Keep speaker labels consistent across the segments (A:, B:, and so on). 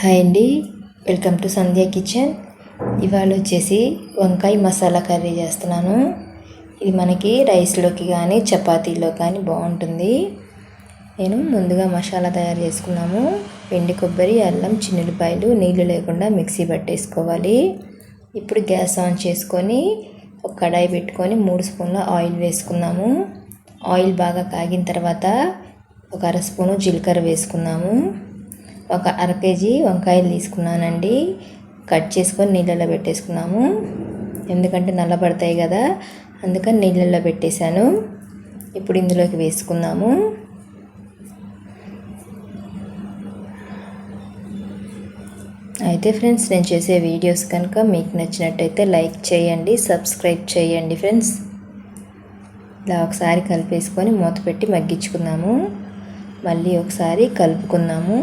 A: Hi అండి. Welcome to Sandhya kitchen. ఇవాళ వచ్చేసి వంకాయ మసాలా కర్రీ చేస్తున్నాను. ఇది మనకి రైస్లోకి కానీ చపాతీలో కానీ బాగుంటుంది. నేను ముందుగా మసాలా తయారు చేసుకున్నాము. వెండి కొబ్బరి అల్లం చిన్నులపాయలు నీళ్ళు లేకుండా మిక్సీ పట్టేసుకోవాలి. ఇప్పుడు గ్యాస్ ఆన్ చేసుకొని ఒక కడాయి పెట్టుకొని మూడు స్పూన్ల ఆయిల్ వేసుకున్నాము. ఆయిల్ బాగా కాగిన తర్వాత ఒక అర స్పూను జీలకర్ర వేసుకున్నాము. ఒక అర కేజీ వంకాయలు తీసుకున్నానండి. కట్ చేసుకొని నీళ్ళల్లో పెట్టేసుకున్నాము. ఎందుకంటే నల్లబడతాయి కదా అందుకని నీళ్ళల్లో పెట్టేశాను. ఇప్పుడు ఇందులోకి వేసుకుందాము. అయితే ఫ్రెండ్స్ నేను చేసే వీడియోస్ కనుక మీకు నచ్చినట్టయితే లైక్ చేయండి సబ్స్క్రైబ్ చేయండి ఫ్రెండ్స్. ఇలా ఒకసారి కలిపేసుకొని మూత పెట్టి మగ్గించుకున్నాము మళ్ళీ ఒకసారి కలుపుకుందాము.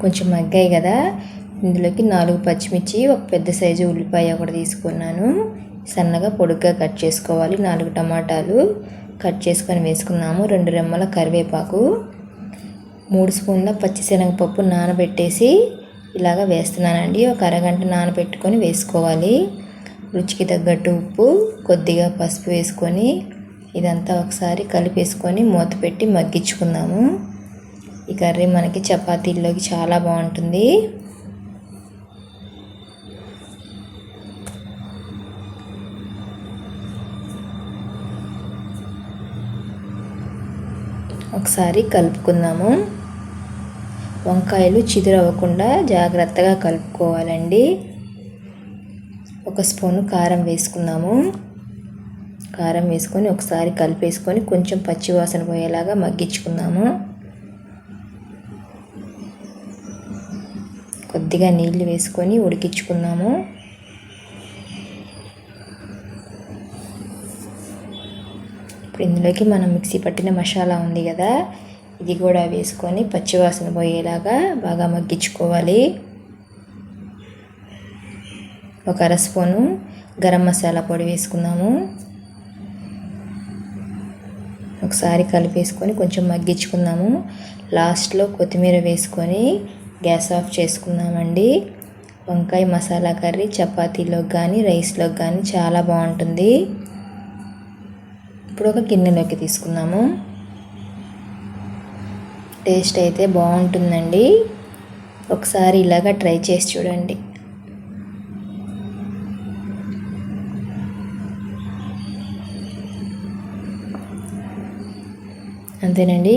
A: కొంచెం మగ్గాయి కదా. ఇందులోకి నాలుగు పచ్చిమిర్చి ఒక పెద్ద సైజు ఉల్లిపాయ ఒకటి తీసుకున్నాను. సన్నగా పొడుగ్గా కట్ చేసుకోవాలి. నాలుగు టమాటాలు కట్ చేసుకొని వేసుకున్నాము. రెండు రెమ్మల కరివేపాకు మూడు స్పూన్ల పచ్చిశనగపప్పు నానబెట్టేసి ఇలాగ వేస్తున్నానండి. ఒక అరగంట నానబెట్టుకొని వేసుకోవాలి. రుచికి తగ్గట్టు ఉప్పు కొద్దిగా పసుపు వేసుకొని ఇదంతా ఒకసారి కలిపేసుకొని మూత పెట్టి మగ్గించుకుందాము. ఈ కర్రీ మనకి చపాతీల్లోకి చాలా బాగుంటుంది. ఒకసారి కలుపుకుందాము. వంకాయలు చిదురవ్వకుండా జాగ్రత్తగా కలుపుకోవాలండి. ఒక స్పూను కారం వేసుకుందాము. కారం వేసుకొని ఒకసారి కలిపేసుకొని కొంచెం పచ్చివాసన పోయేలాగా మగ్గించుకుందాము. కొద్దిగా నీళ్ళు వేసుకొని ఉడికించుకున్నాము. ఇప్పుడు ఇందులోకి మనం మిక్సీ పట్టిన మసాలా ఉంది కదా ఇది కూడా వేసుకొని పచ్చివాసన పోయేలాగా బాగా మగ్గించుకోవాలి. ఒక అర స్పూను గరం మసాలా పొడి వేసుకున్నాము. ఒకసారి కలిపేసుకొని కొంచెం మగ్గించుకున్నాము లాస్ట్లో కొత్తిమీర వేసుకొని గ్యాస్ ఆఫ్ చేసుకుందామండి వంకాయ మసాలా కర్రీ చపాతీలోకి కానీ రైస్లోకి కానీ చాలా బాగుంటుంది. ఇప్పుడు ఒక గిన్నెలోకి తీసుకుందాము. టేస్ట్ అయితే బాగుంటుందండి. ఒకసారి ఇలాగా ట్రై చేసి చూడండి. అంతేనండి.